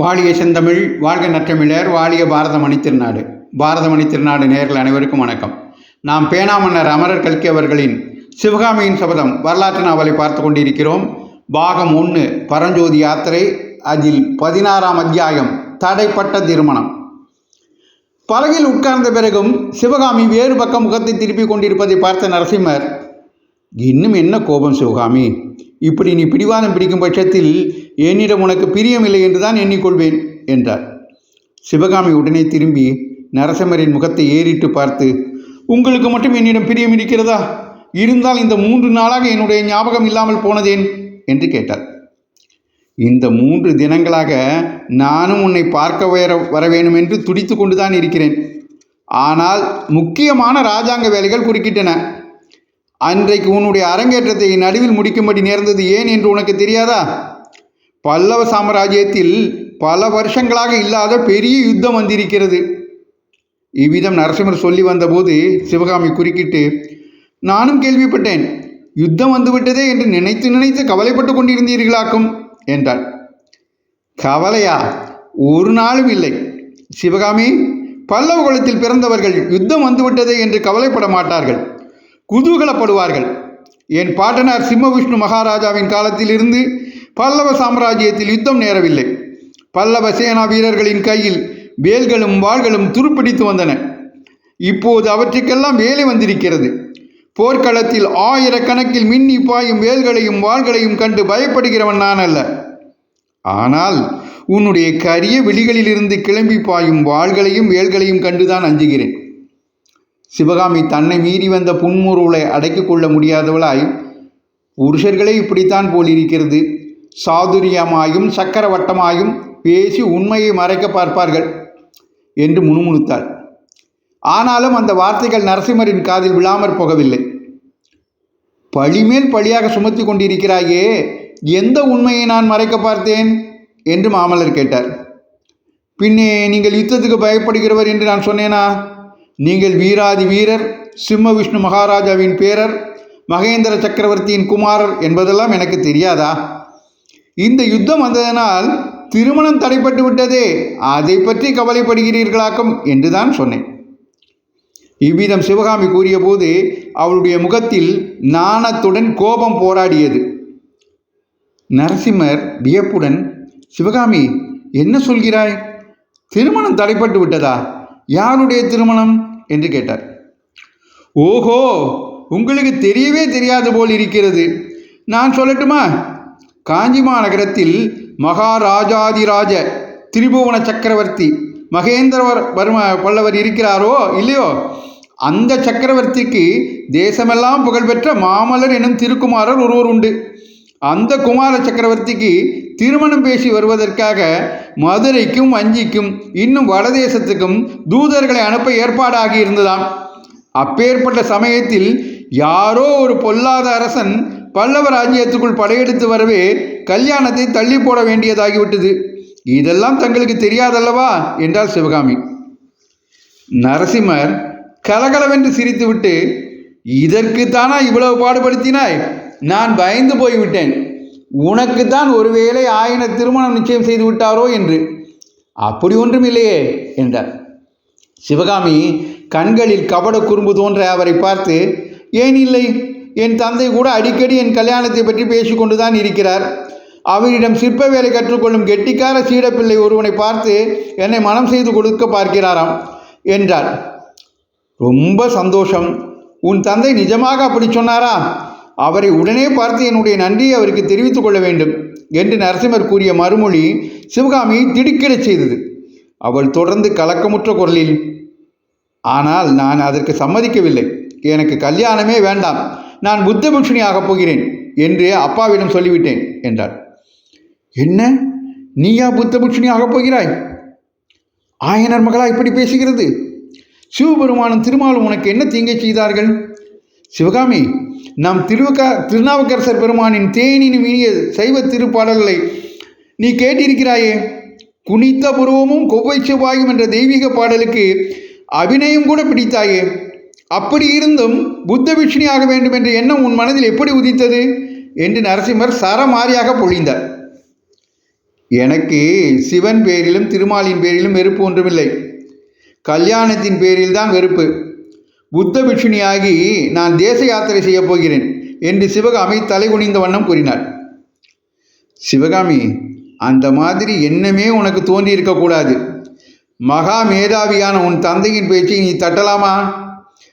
வாழிய செந்தமிழ் வாழ்க நற்றமிழர் வாழிய பாரத மணித்திருநாடு பாரத மணித்திருநாடு நேர்கள் அனைவருக்கும் வணக்கம். நாம் பேனாமன்னர் அமரர் கல்கி அவர்களின் சிவகாமியின் சபதம் வரலாற்று நாவலை பார்த்து கொண்டிருக்கிறோம். பாகம் ஒன்று பரஞ்சோதி யாத்திரை அதில் பதினாறாம் அத்தியாயம் தடைப்பட்ட திருமணம். பலகில் உட்கார்ந்த பிறகும் சிவகாமி வேறு பக்கம் முகத்தை திருப்பிக் கொண்டிருப்பதை பார்த்த நரசிம்மர் இன்னும் என்ன கோபம் சிவகாமி? இப்படி நீ பிடிவாதம் பிடிக்கும் பட்சத்தில் என்னிடம் உனக்கு பிரியமில்லை என்று தான் எண்ணிக்கொள்வேன் என்றார். சிவகாமி உடனே திரும்பி நரசிம்மரின் முகத்தை ஏறிட்டு பார்த்து உங்களுக்கு மட்டும் என்னிடம் பிரியம் இருக்கிறதா? இருந்தால் இந்த மூன்று நாளாக என்னுடைய ஞாபகம் இல்லாமல் போனதேன்? என்று கேட்டார். இந்த மூன்று தினங்களாக நானும் உன்னை பார்க்க வர வர வேணும் என்று துடித்து கொண்டுதான் இருக்கிறேன். ஆனால் முக்கியமான ராஜாங்க வேலைகள் குறுக்கிட்டன. அன்றைக்கு உன்னுடைய அரங்கேற்றத்தை நடுவில் முடிக்கும்படி நேர்ந்தது ஏன் என்று உனக்கு தெரியாதா? பல்லவ சாம்ராஜ்யத்தில் பல வருஷங்களாக இல்லாத பெரிய யுத்தம் வந்திருக்கிறது. இவ்விதம் நரசிம்மர் சொல்லி வந்தபோது சிவகாமி குறுக்கிட்டு நானும் கேள்விப்பட்டேன். யுத்தம் வந்துவிட்டதே என்று நினைத்து நினைத்து கவலைப்பட்டு கொண்டிருந்தீர்களாக்கும் என்றாள். கவலையா? ஒரு நாளும் இல்லை. சிவகாமி பல்லவ குலத்தில் பிறந்தவர்கள் யுத்தம் வந்துவிட்டதே என்று கவலைப்பட மாட்டார்கள். குதூகலப்படுவார்கள். என் பாட்டனார் சிம்ம விஷ்ணு மகாராஜாவின் காலத்திலிருந்து பல்லவ சாம்ராஜ்யத்தில் யுத்தம் நேரவில்லை. பல்லவ சேனா வீரர்களின் கையில் வேல்களும் வாள்களும் துருப்பிடித்து வந்தன. இப்போது அவற்றுக்கெல்லாம் வேலை வந்திருக்கிறது. போர்க்களத்தில் ஆயிரக்கணக்கில் மின்னி பாயும் வேல்களையும் வாள்களையும் கண்டு பயப்படுகிறவன் நான் அல்ல. ஆனால் உன்னுடைய கரிய விழிகளிலிருந்து கிளம்பி பாயும் வாள்களையும் வேல்களையும் கண்டுதான் அஞ்சுகிறேன். சிவகாமி தன்னை மீறி வந்த புன்முருவலை அடக்கிக் கொள்ள முடியாதவளாய் புருஷர்களே இப்படித்தான் போலிருக்கிறது. சாதுரியமாயும் சக்கரவட்டமாயும் பேசி உண்மையை மறைக்க பார்ப்பார்கள் என்று முணுமுணுத்தாள். ஆனாலும் அந்த வார்த்தைகள் நரசிம்மரின் காதில் விழாமற் போகவில்லை. பழிமேல் பழியாக சுமத்தி கொண்டிருக்கிறாயே எந்த உண்மையை நான் மறைக்க பார்த்தேன்? என்று மாமல்லர் கேட்டார். பின்னே நீங்கள் யுத்தத்துக்கு பயப்படுகிறவர் என்று நான் சொன்னேனா? நீங்கள் வீராதி வீரர் சிம்ம விஷ்ணு மகாராஜாவின் பேரர் மகேந்திர சக்கரவர்த்தியின் குமாரர் என்பதெல்லாம் எனக்கு தெரியாதா? இந்த யுத்தம் வந்ததனால் திருமணம் தடைப்பட்டு விட்டதே அதை பற்றி கவலைப்படுகிறீர்களாக்கும் என்றுதான் சொன்னேன். இவ்விதம் சிவகாமி கூறியபோது அவளுடைய முகத்தில் நாணத்துடன் கோபம் போராடியது. நரசிம்மர் வியப்புடன் சிவகாமி என்ன சொல்கிறாய்? திருமணம் தடைப்பட்டு விட்டதா? யாருடைய திருமணம்? என்று கேட்டார். ஓஹோ உங்களுக்கு தெரியவே தெரியாது போல் இருக்கிறது. நான் சொல்லட்டுமா? காஞ்சி மாநகரத்தில் மகாராஜாதிராஜ திரிபுவன சக்கரவர்த்தி மகேந்திரவர் வர்ம பல்லவர் இருக்கிறாரோ இல்லையோ? அந்த சக்கரவர்த்திக்கு தேசமெல்லாம் புகழ்பெற்ற மாமல்லர் எனும் திருக்குமாரர் ஒருவர் உண்டு அந்த குமார சக்கரவர்த்திக்கு திருமணம் பேசி வருவதற்காக மதுரைக்கும் வஞ்சிக்கும் இன்னும் வடதேசத்துக்கும் தூதர்களை அனுப்ப ஏற்பாடாகி இருந்ததாம். அப்பேற்பட்ட சமயத்தில் யாரோ ஒரு பொல்லாத அரசன் பல்லவ ராஜ்யத்துக்குள் படையெடுத்து வரவே கல்யாணத்தை தள்ளி போட வேண்டியதாகிவிட்டது. இதெல்லாம் தங்களுக்கு தெரியாதல்லவா? என்றார் சிவகாமி. நரசிம்மர் கலகலவென்று சிரித்துவிட்டு இதற்குத்தானா இவ்வளவு பாடுபடுத்தினாய்? நான் பயந்து போய்விட்டேன். உனக்கு தான் ஒருவேளை ஆயின திருமணம் நிச்சயம் செய்து விட்டாரோ என்று. அப்படி ஒன்றும் இல்லையே என்றார். சிவகாமி கண்களில் கபட குறும்பு தோன்ற அவரை பார்த்து ஏன் இல்லை? என் தந்தை கூட அடிக்கடி என் கல்யாணத்தை பற்றி பேசிக்கொண்டு தான் இருக்கிறார். அவரிடம் சிற்ப வேலை கற்றுக்கொள்ளும் கெட்டிக்கார சீடப்பிள்ளை ஒருவனை பார்த்து என்னை மனம் செய்து கொடுக்க பார்க்கிறாராம் என்றார். ரொம்ப சந்தோஷம். உன் தந்தை நிஜமாக அப்படி சொன்னாரா? அவரை உடனே பார்த்து என்னுடைய நன்றியை அவருக்கு தெரிவித்துக் கொள்ள வேண்டும் என்று நரசிம்மர் கூறிய மறுமொழி சிவகாமியை திடுக்கிடச் செய்தது. அவள் தொடர்ந்து கலக்கமுற்ற குரலில் ஆனால் நான் அதற்கு சம்மதிக்கவில்லை. எனக்கு கல்யாணமே வேண்டாம். நான் புத்த ஆகப் போகிறேன் என்று அப்பாவிடம் சொல்லிவிட்டேன் என்றாள். என்ன? நீயா புத்த ஆகப் போகிறாய்? ஆயனர் மகளா இப்படி பேசுகிறது? சிவபெருமானும் திருமாலும் உனக்கு என்ன தீங்கை செய்தார்கள்? சிவகாமி நம் திருவக்கா திருநாவுக்கரசர் பெருமானின் தேனின் இனிய சைவ திருப்பாடல்களை நீ கேட்டிருக்கிறாயே? குனித்த புருவமும் கொவ்வை செவ்வாயும் என்ற தெய்வீக பாடலுக்கு அபிநயம் கூட பிடித்தாயே? அப்படி இருந்தும் புத்த பிக்ஷுனி ஆக வேண்டும் என்ற எண்ணம் உன் மனதில் எப்படி உதித்தது? என்று நரசிம்மர் சரமாரியாக பொழிந்தார். எனக்கு சிவன் பேரிலும் திருமாலின் பேரிலும் வெறுப்பு ஒன்றுமில்லை. கல்யாணத்தின் பேரில் தான் வெறுப்பு. புத்த பிக்ஷுனியாகி நான் தேச யாத்திரை செய்யப் போகிறேன் என்று சிவகாமி தலை குனிந்த வண்ணம் கூறினார் சிவகாமி அந்த மாதிரி எண்ணமே உனக்கு தோன்றியிருக்கக்கூடாது. மகா மேதாவியான உன் தந்தையின் பேச்சை நீ தட்டலாமா?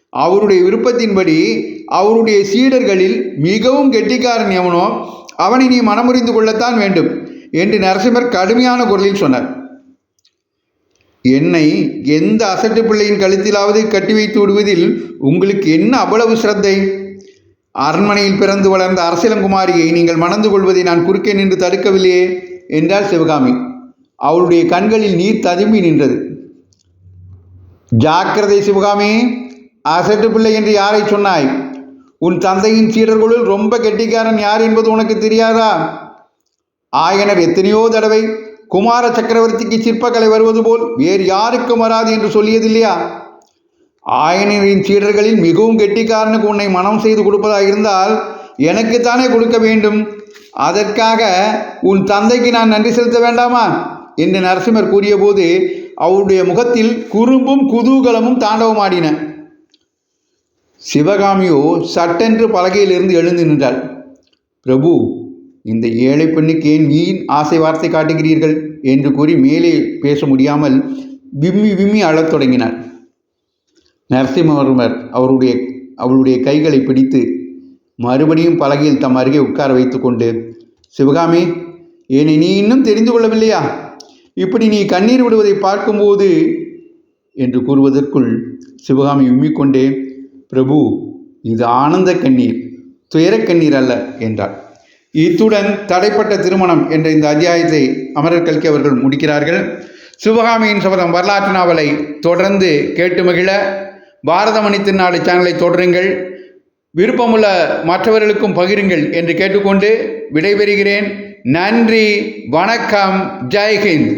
அவருடைய விருப்பத்தின்படி அவருடைய சீடர்களில் மிகவும் கெட்டிக்காரன் எவனோ அவனை நீ மனமுறிந்து கொள்ளத்தான் வேண்டும் என்று நரசிம்மர் கடுமையான குரலில் சொன்னார். என்னை எந்த அசட்டு பிள்ளையின் கழுத்திலாவது கட்டி வைத்து விடுவதில் உங்களுக்கு என்ன அவ்வளவு சிரத்தை? அரண்மனையில் பிறந்து வளர்ந்த அரசியலங்குமாரியை நீங்கள் மணந்து கொள்வதை நான் குறுக்கே நின்று தடுக்கவில்லையே என்றாள் சிவகாமி. அவளுடைய கண்களில் நீர் ததும்பி நின்றது. ஜாக்கிரதை சிவகாமி அசட்டு பிள்ளை என்று யாரை சொன்னாய்? உன் தந்தையின் சீடர்களுள் ரொம்ப கெட்டிக்காரன் யார் என்பது உனக்கு தெரியாதா? ஆயனர் எத்தனையோ தடவை குமார சக்கரவர்த்திக்கு சிற்பக்கலை வருவது போல் வேறு யாருக்கும் வராது என்று சொல்லியதில்லையா? ஆயனரின் சீடர்களில் மிகவும் கெட்டிக்காரனுக்கு உன்னை மனம் செய்து கொடுப்பதாக இருந்தால் எனக்குத்தானே கொடுக்க வேண்டும். அதற்காக உன் தந்தைக்கு நான் நன்றி செலுத்த வேண்டாமா? என்று நரசிம்மர் கூறியபோது அவருடைய முகத்தில் குறும்பும் குதூகலமும் தாண்டவமாடின. சிவகாமியோ சட்டென்று பலகையிலிருந்து எழுந்து நின்றாள். பிரபு இந்த ஏழை பெண்ணுக்கு ஏன் வீண் ஆசை வார்த்தை காட்டுகிறீர்கள் என்று கூறி மேலே பேச முடியாமல் விம்மி விம்மி அழத் தொடங்கினார். நரசிம்மவர்மர் அவருடைய அவளுடைய கைகளை பிடித்து மறுபடியும் பலகையில் தம் அருகே உட்கார வைத்துக்கொண்டு சிவகாமி என்னை நீ இன்னும் தெரிந்து கொள்ளவில்லையா? இப்படி நீ கண்ணீர் விடுவதை பார்க்கும்போது என்று கூறுவதற்குள் சிவகாமி உம்மிக்கொண்டே பிரபு இது ஆனந்த கண்ணீர் துயரக் கண்ணீர் அல்ல என்றார் இத்துடன் தடைப்பட்ட திருமணம் என்ற இந்த அத்தியாயத்தை அமரர் கல்கி அவர்கள் முடிக்கிறார்கள். சிவகாமியின் சபதம் வரலாற்று நாவலை தொடர்ந்து கேட்டு மகிழ பாரதமணி திருநாடு சேனலை தொடருங்கள். விருப்பமுள்ள மற்றவர்களுக்கும் பகிருங்கள் என்று கேட்டுக்கொண்டு விடைபெறுகிறேன். நன்றி வணக்கம் ஜெய்ஹிந்த்